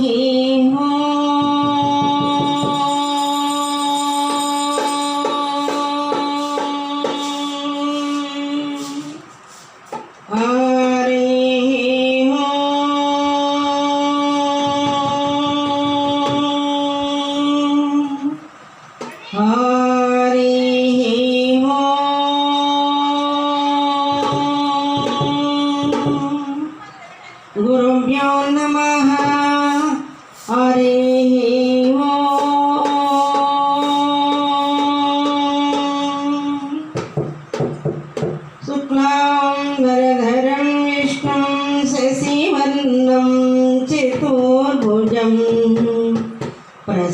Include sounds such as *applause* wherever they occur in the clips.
mm-hmm. *laughs*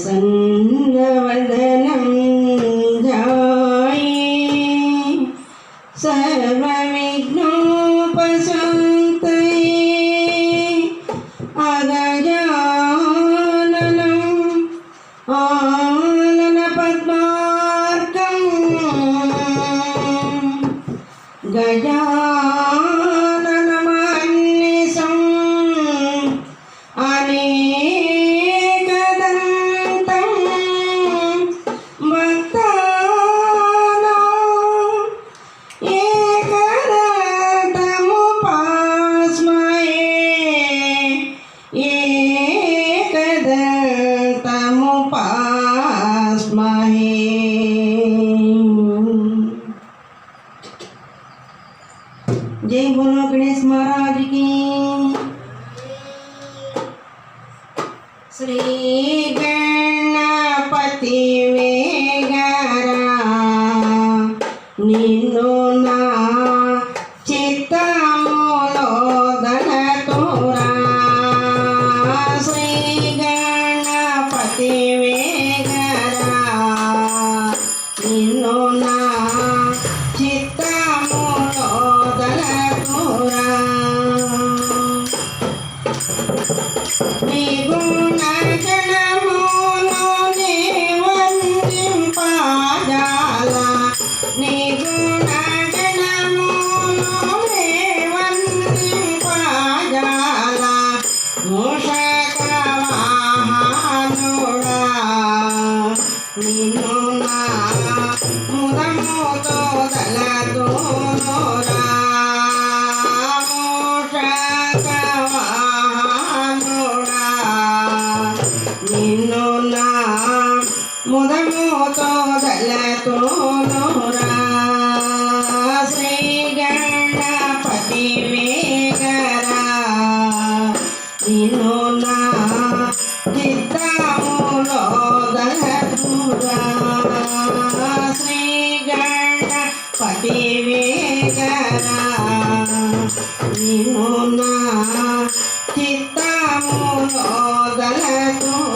प्रसन्नवदनं जय बोलो गणेश महाराज की श्री गणपति वेगारा निन्नो ना चित्तमोलो धनतोरा श्री गणपति ముదముతో దళతోరా శ్రీ గణపతి వేగరా నిన్ను నా చిత్తములో దళతురా శ్రీ గణపతి వేగరా నిన్ను నా చిత్తములో దళతురా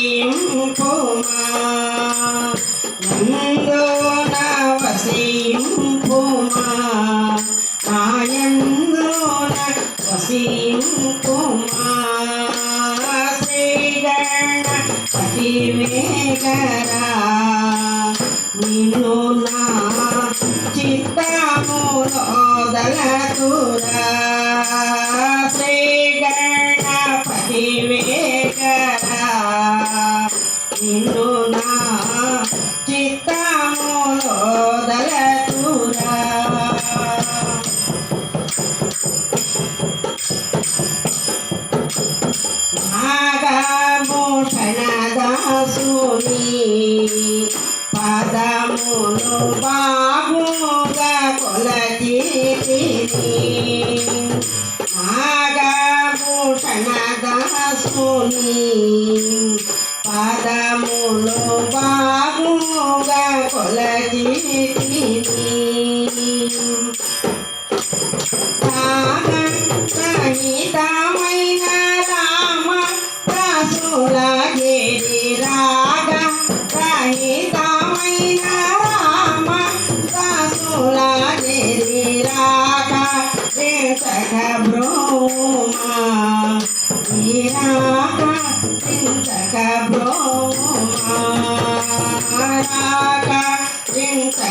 వసీము కుమా నిన్ను నా చిత్తములో దళతురా శ్రీ వేగరా నిన్ను పూను బాగుగా కొలకి నాగభూషణ దాసుని పాదములు బాగుగా కొలకి